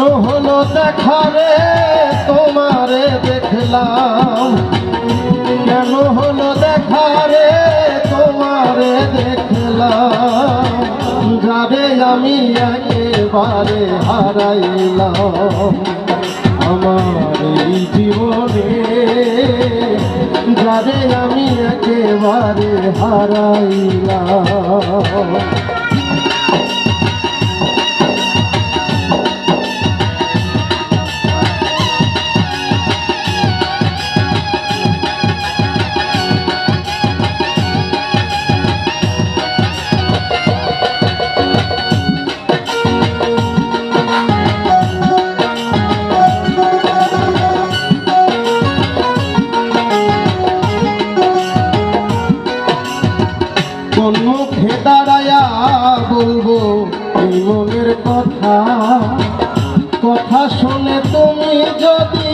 হলো দেখারে তোমারে দেখলাম। কেন হলো দেখারে তোমারে দেখলাম। যারে আমি একেবারে হারাইলাম। আমার এই জীবনে যারে আমি একেবারে হারাইলাম। কোন মুখে দাঁড়ায়া বলব মনের কথা। কথা শুনে তুমি যদি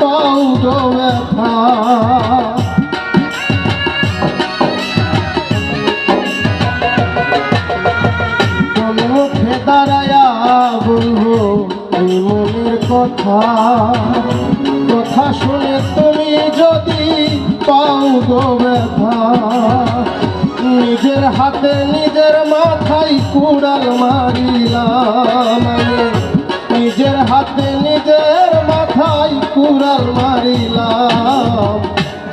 পাও ব্যথা। কোন বলব মনের কথা। কথা শুনে তুমি যদি পাও ব্যথা। নিজের হাতে নিজের মাথায় কুড়াল মারিলাম। নিজের হাতে নিজের মাথায় কুড়াল মারিলাম।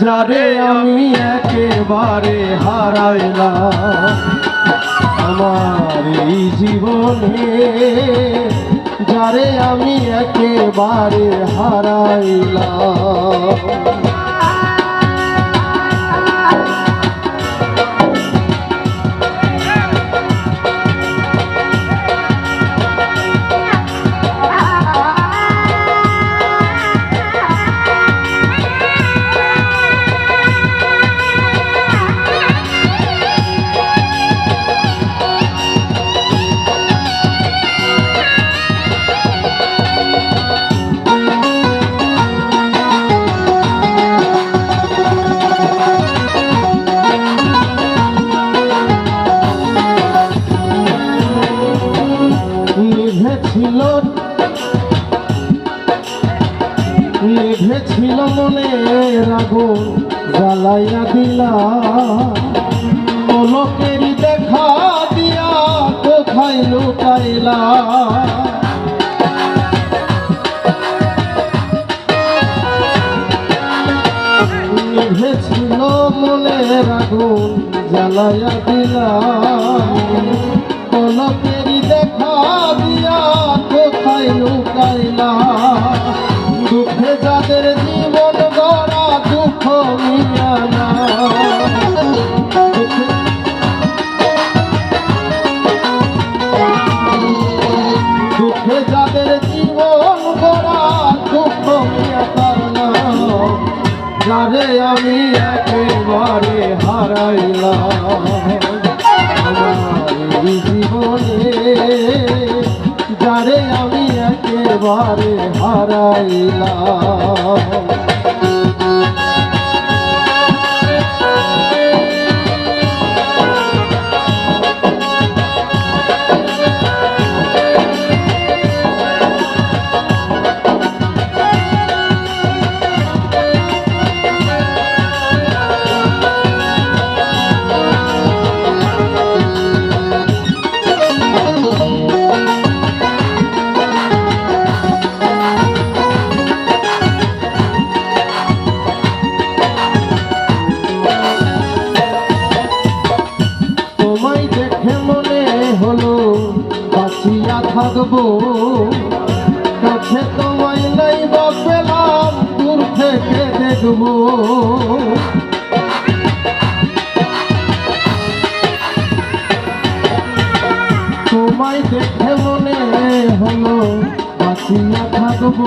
যারে আমি একেবারে হারাইলাম। আমার এই জীবনে যারে আমি একেবারে হারাইলাম। নিভেছিল মনের আগুন জ্বালাইয়া দিলা। পলকেরই দেখা দিয়া কোথায় লুকাইলা? নিভেছিল মনের আগুন জ্বালাইয়া দিলা। পলকেরই দেখা দিয়া কোথায় লুকাইলা? হারাইলাম। আমার জীবনে যারে আমি একেবারে হারাইলাম। থাকব কাছে তোমায় নাই পেলাম দূর থেকে দেখব। তোমায় দেখে মনে হলো, বাঁচিয়া থাকব।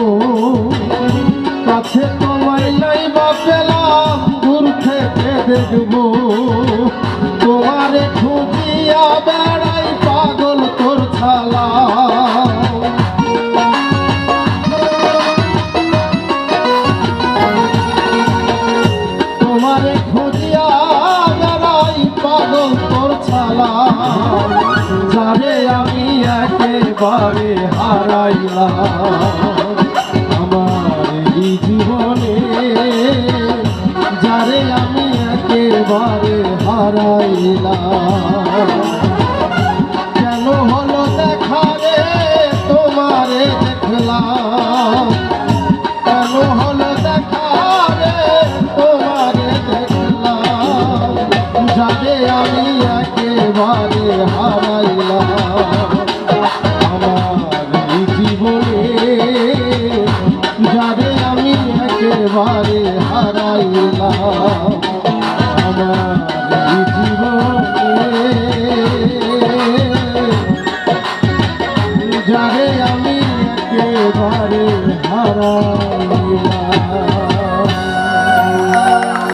কাছে তোমায় নাই পেলাম দূর থেকে দেখব। তোমারে খুঁজিয়া বেড়াই পাগল তোর ছালা। তোর ছালা আমি একেবারে হারাই হারাইলাম। আমার এই জীবনে যারে আমি একেবারে হারাইলাম।